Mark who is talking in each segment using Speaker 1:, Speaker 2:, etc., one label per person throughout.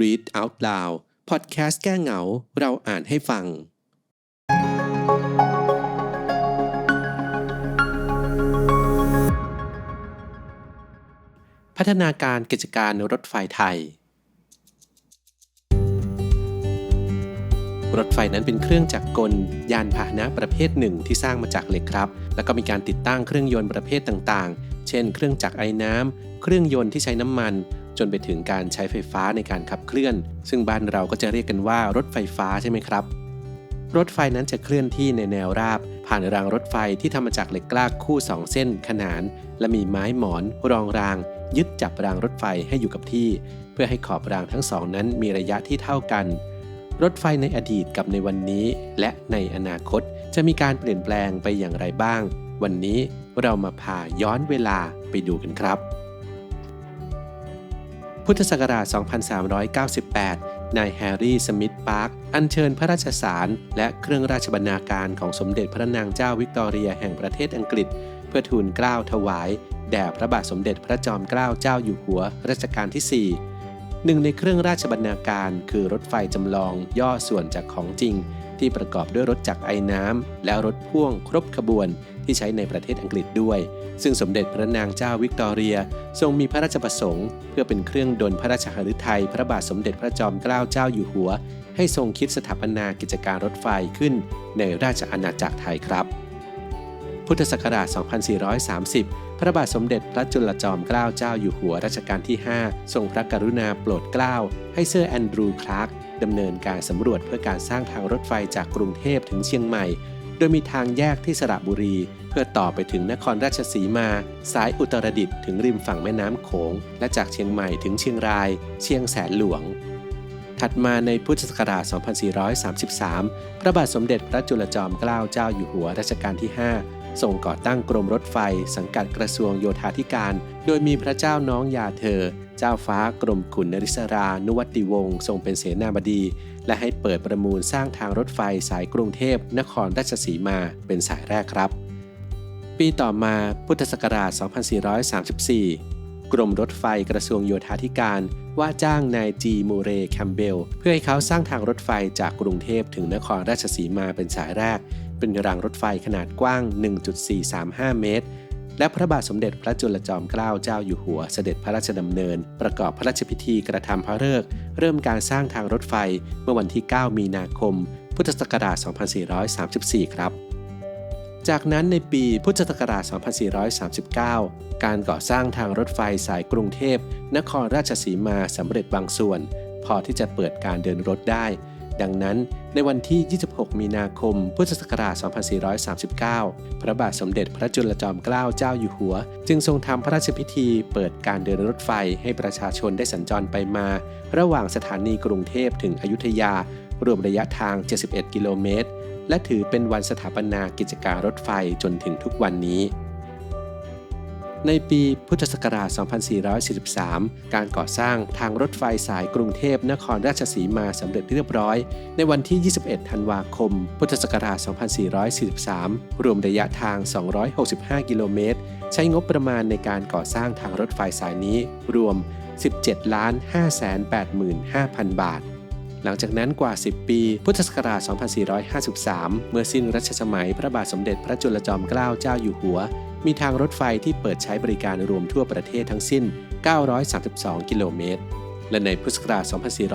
Speaker 1: Read Out Loud พอดแคสต์แก้เหงา เราอ่านให้ฟัง พัฒนาการกิจการรถไฟไทย รถไฟนั้นเป็นเครื่องจักรกล ยานพาหนะประเภทหนึ่งที่สร้างมาจากเหล็กครับ แล้วก็มีการติดตั้งเครื่องยนต์ประเภทต่างๆ เช่น เครื่องจักรไอ้น้ำ เครื่องยนต์ที่ใช้น้ำมัน จนไปถึงการใช้ไฟฟ้าในการขับเคลื่อน ซึ่งบ้านเราก็จะเรียกกันว่ารถไฟฟ้าใช่ไหมครับ รถไฟนั้นจะเคลื่อนที่ในแนวราบ ผ่านรางรถไฟที่ทำมาจากเหล็กกล้าคู่ 2 เส้นขนาน และมีไม้หมอน รองราง ยึดจับรางรถไฟให้อยู่กับที่ เพื่อให้ขอบรางทั้งสองนั้นมีระยะที่เท่ากันรถไฟในอดีตกับในวันนี้ และในอนาคตจะมีการเปลี่ยนแปลงไปอย่างไรบ้าง วันนี้ เรามาพาย้อนเวลาไปดูกันครับ พุทธศักราช 2398 นายแฮร์รี่ สมิธ ปาร์ค อัญเชิญพระราชสาร และเครื่องราชบรรณาการของสมเด็จพระนางเจ้าวิกตอเรียแห่งประเทศอังกฤษ เพื่อทูลเกล้าถวาย แด่พระบาทสมเด็จพระจอมเกล้าเจ้าอยู่หัวรัชกาลที่ 4หนึ่งในเครื่องราชบรรณาการคือรถไฟจำลองย่อส่วนจากของจริง ที่ประกอบด้วยรถจักรไอ้น้ำและรถพ่วงครบขบวน ที่ใช้ในประเทศอังกฤษด้วย ซึ่งสมเด็จพระนางเจ้าวิกตอเรีย ทรงมีพระราชประสงค์ เพื่อเป็นเครื่องดลพระราชหฤทัยพระบาทสมเด็จพระจอมเกล้าเจ้าอยู่หัว ให้ทรงคิดสถาปนากิจการรถไฟขึ้น ในราชอาณาจักรไทยครับ พุทธศักราช 2430 พระบาทสมเด็จพระจุลจอมเกล้าเจ้าอยู่หัวรัชกาลที่ 5 ทรงพระกรุณาโปรดเกล้าให้เซอร์แอนดรูว์คลาร์กดำเนินการสำรวจเพื่อการสร้างทางรถไฟจากกรุงเทพถึงเชียงใหม่ โดยมีทางแยกที่สระบุรี เพื่อต่อไปถึงนครราชสีมา สายอุตรดิตถ์ถึงริมฝั่งแม่น้ำโขง และจากเชียงใหม่ถึงเชียงราย เชียงแสนหลวง ถัดมาในพุทธศักราช 2433 พระบาทสมเด็จพระจุลจอมเกล้าเจ้าอยู่หัวรัชกาลที่ 5 ทรงก่อตั้งกรมรถไฟ สังกัดกระทรวงโยธาธิการ โดยมีพระเจ้าน้องยาเธอ เจ้าฟ้ากรมขุนนริศรา นุวัติวงศ์ทรงเป็นเสนาบดี และให้เปิดประมูลสร้างทางรถไฟสายกรุงเทพ นครราชสีมาเป็นสายแรกครับ ปีต่อมาพุทธศักราช 2434 กรมรถไฟกระทรวงโยธาธิการว่าจ้างนายจีมูเรแคมเบล เพื่อให้เขาสร้างทางรถไฟจากกรุงเทพถึงนครราชสีมาเป็นสายแรก เป็นรางรถไฟขนาดกว้าง 1.435 เมตร และพระบาทสมเด็จพระจุลจอมเกล้าเจ้าอยู่หัวเสด็จพระราชดำเนิน ประกอบพระราชพิธีกระทำพระฤกษ์เริ่มการสร้างทางรถไฟเมื่อวันที่ 9 มีนาคม พุทธศักราช 2434 ครับจากนั้นในปีพุทธศักราช 2439 การก่อสร้างทางรถไฟสายกรุงเทพ นครราชสีมาสำเร็จบางส่วน พอที่จะเปิดการเดินรถได้ ดังนั้น ในวันที่ 26 มีนาคม พุทธศักราช 2439 พระบาทสมเด็จพระจุลจอมเกล้าเจ้าอยู่หัว จึงทรงทำพระราชพิธีเปิดการเดินรถไฟให้ประชาชนได้สัญจรไปมา ระหว่างสถานีกรุงเทพถึงอยุธยา รวมระยะทาง 71 กิโลเมตร และถือเป็นวันสถาปนากิจการรถไฟจนถึงทุกวันนี้ ในปีพุทธศักราช 2443 การก่อสร้างทางรถไฟสายกรุงเทพนครราชสีมาสำเร็จเรียบร้อย ในวันที่ 21 ธันวาคม พุทธศักราช 2443 รวมระยะทาง 265 กิโลเมตร ใช้งบประมาณในการก่อสร้างทางรถไฟสายนี้รวม 17,585,000 บาท หลังจากนั้นกว่า 10 ปี พุทธศักราช 2453 เมื่อสิ้นรัชสมัยพระบาทสมเด็จพระจุลจอมเกล้าเจ้าอยู่หัว มีทางรถไฟที่เปิดใช้บริการรวมทั่วประเทศทั้งสิ้น 932 กิโลเมตรและในพุทธศักราช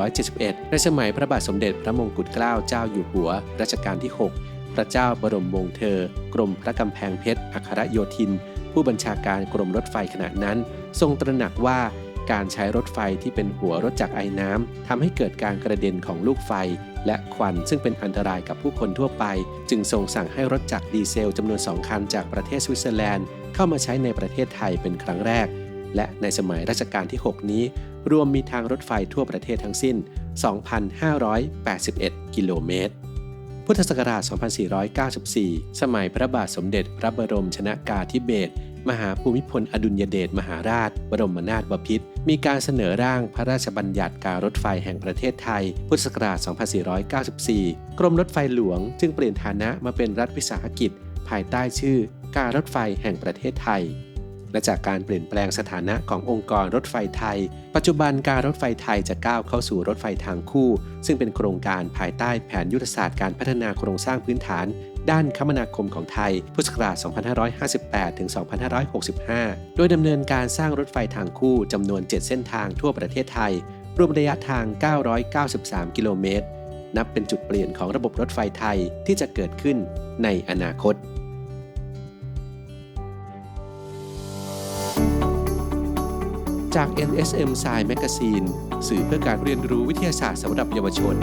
Speaker 1: 2471 ในสมัยพระบาทสมเด็จพระมงกุฎเกล้าเจ้าอยู่หัว รัชกาลที่ 6 พระเจ้าบรมวงศ์เธอ กรมพระกำแพงเพชร อัครโยธิน ผู้บัญชาการกรมรถไฟขณะนั้น ทรงตระหนักว่า การใช้รถไฟที่เป็นหัวรถจักรไอ้น้ำทำให้เกิดการกระเด็นของลูกไฟ และควันซึ่งเป็นอันตรายกับผู้คนทั่วไป จึงทรงสั่งให้รถจักรดีเซลจำนวนสองคันจากประเทศสวิตเซอร์แลนด์ เข้ามาใช้ในประเทศไทยเป็นครั้งแรก และในสมัยรัชกาลที่ 6 นี้ รวมมีทางรถไฟทั่วประเทศทั้งสิ้น 2,581 กิโลเมตรพุทธศักราช 2494 สมัยพระบาทสมเด็จพระบรมชนากาธิเบศร มหาภูมิพลอดุลยเดชมหาราช บรมนาถบพิตรมีการเสนอร่างพระราชบัญญัติการรถไฟแห่งประเทศไทย พุทธศักราช 2494 กรมรถไฟหลวงจึงเปลี่ยนฐานะมาเป็นรัฐวิสาหกิจ ภายใต้ชื่อ การรถไฟแห่งประเทศไทย และจากการเปลี่ยนแปลงสถานะขององค์กรรถไฟไทย ปัจจุบันการรถไฟไทยจะก้าวเข้าสู่รถไฟทางคู่ ซึ่งเป็นโครงการภายใต้แผนยุทธศาสตร์การพัฒนาโครงสร้างพื้นฐาน ด้านคมนาคมของไทย พุทธศักราช 2558 ถึง 2565 โดยดำเนินการสร้างรถไฟทางคู่จำนวน 7 เส้นทางทั่วประเทศไทย รวมระยะทาง 993 กิโลเมตร นับเป็นจุดเปลี่ยนของระบบรถไฟไทยที่จะเกิดขึ้นในอนาคตจาก NSM Science Magazine สื่อเพื่อการเรียนรู้วิทยาศาสตร์สำหรับเยาวชน